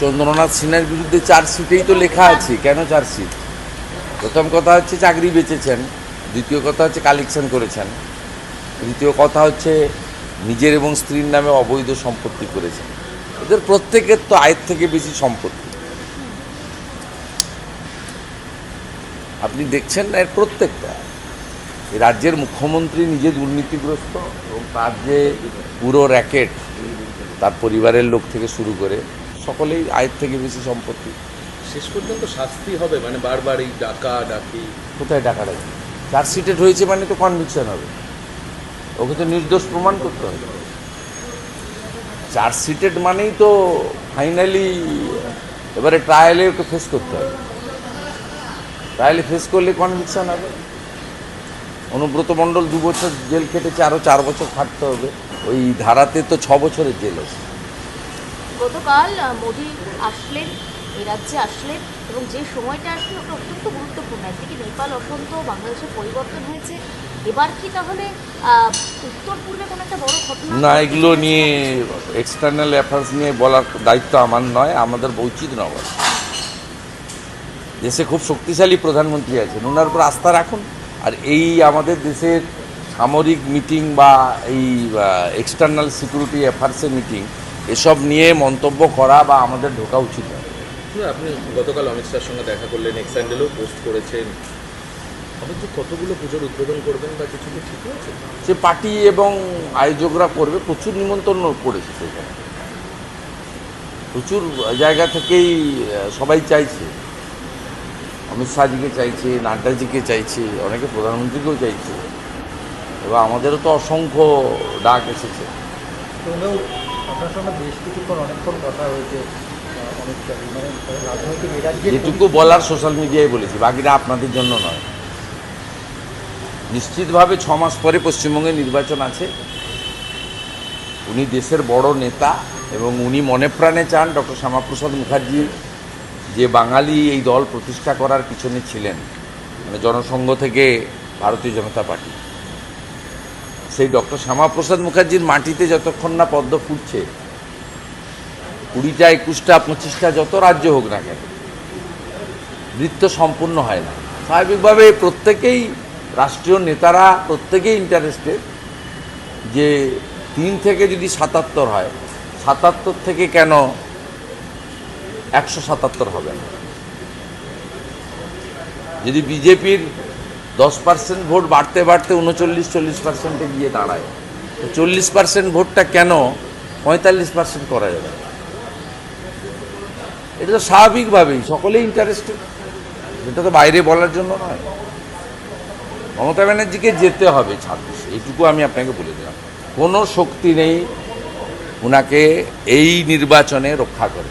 চন্দ্রনাথ সিনহার বিরুদ্ধে চার্জশিটেই তো লেখা আছে। কেন চার্জশিট প্রথম কথা হচ্ছে চাকরি বেচেছেন, দ্বিতীয় কথা হচ্ছে কালেকশন করেছেন, তৃতীয় কথা হচ্ছে নিজের এবং স্ত্রীর নামে অবৈধ সম্পত্তি করেছেন। এদের প্রত্যেকের তো আয়ের থেকে বেশি সম্পত্তি। আপনি দেখছেন না এর প্রত্যেকটা? রাজ্যের মুখ্যমন্ত্রী নিজে দুর্নীতিগ্রস্ত এবং তার যে পুরো র্যাকেট, তার পরিবারের লোক থেকে শুরু করে সকলেই আয়ের থেকে বেশি সম্পত্তি। শেষ পর্যন্ত শাস্তি হবে মানে বারবার এই ডাকা ডাকি। কোথায় টাকা রাখবে চার্জশিটেড হয়েছে মানে তো কনভিকশন হবে। ওকে তো নির্দোষ প্রমাণ করতে হবে। চার্জশিটেড মানেই তো ফাইনালি এবারে ট্রায়ালে ওকে ফেস করতে হবে। ট্রায়ালে ফেস করলে কনভিকশন হবে। অনুব্রত মণ্ডল দু বছর জেল খেটেছে আরও চার বছর খাটতে হবে। ওই ধারাতে তো ছ বছরের জেল আছে। গতকাল মোদি আসলেন এই রাজ্যে আসলেন এবং যে সময়টা আসলেন ওটা অত্যন্ত গুরুত্বপূর্ণ। একদিকে নেপাল অসন্ত বাংলাদেশের পরিবর্তন হয়েছে। এবার কি তাহলে উত্তর পূর্বে কোনো একটা বড় ঘটনা না এগুলো নিয়ে এক্সটার্নাল অ্যাফেয়ার্স নিয়ে বলার দায়িত্ব আমার নয় আমাদের উচিত নয় দেশে খুব শক্তিশালী প্রধানমন্ত্রী আছেন ওনার উপর আস্থা রাখুন। আর এই আমাদের দেশের সামরিক মিটিং বা এই এক্সটার্নাল সিকিউরিটি অ্যাফেয়ার্সের মিটিং এসব নিয়ে মন্তব্য করা বা আমাদের ঢোকা উচিত নয়। আপনি গতকাল অমিত শাহর সঙ্গে দেখা করলেন এক্স স্যান্ডেলও পোস্ট করেছেন। কতগুলো পুজোর উদ্বোধন করবেন বা কিছু কি ঠিক আছে? সে পার্টি এবং আয়োজকরা করবে প্রচুর নিমন্ত্রণ করেছে সেখানে। প্রচুর জায়গা থেকেই সবাই চাইছে। অমিত শাহজিকে চাইছে নাড্ডাজিকে চাইছে অনেকে প্রধানমন্ত্রীকেও চাইছে। এবং আমাদেরও তো অসংখ্য ডাক এসেছে। আপনার সঙ্গে বেশ কিছুক্ষণ অনেকক্ষণ কথা হয়েছে মানে রাজ্যে যেটুকু বলার সোশ্যাল মিডিয়ায় বলেছি বাকিটা আপনাদের জন্য নয়। নিশ্চিতভাবে ছ মাস পরে পশ্চিমবঙ্গে নির্বাচন আছে। উনি দেশের বড় নেতা এবং উনি মনে প্রাণে চান ডক্টর শ্যামাপ্রসাদ মুখার্জি যে বাঙালি এই দল প্রতিষ্ঠা করার পিছনে ছিলেন। মানে জনসংঘ থেকে ভারতীয় জনতা পার্টি। সেই ডক্টর শ্যামাপ্রসাদ মুখার্জির মাটিতে যতক্ষণ না পদ্ম ফুটছে, কুড়িটা, একুশটা, পঁচিশটা যত রাজ্য হোক না কেন, নৃত্য সম্পূর্ণ হয় না। স্বাভাবিকভাবে প্রত্যেকেই রাষ্ট্রীয় নেতারা, প্রত্যেকেই ইন্টারেস্টেড যে তিন থেকে যদি সাতাত্তর হয়, সাতাত্তর থেকে কেন একশো সাতাত্তর হবে না? যদি বিজেপির দশ পার্সেন্ট ভোট বাড়তে বাড়তে উনচল্লিশ, চল্লিশ পার্সেন্টে গিয়ে দাঁড়ায়। তো চল্লিশ পার্সেন্ট ভোটটা কেন পঁয়তাল্লিশ পার্সেন্ট করা যাবে? এটা তো স্বাভাবিকভাবেই, সকলেই ইন্টারেস্টেড এটা তো বাইরে বলার জন্য নয়। মমতা ব্যানার্জিকে যেতে হবে ছাব্বিশ, এইটুকু আমি আপনাকে বলে দিলাম। কোনো শক্তি নেই ওনাকে এই নির্বাচনে রক্ষা করে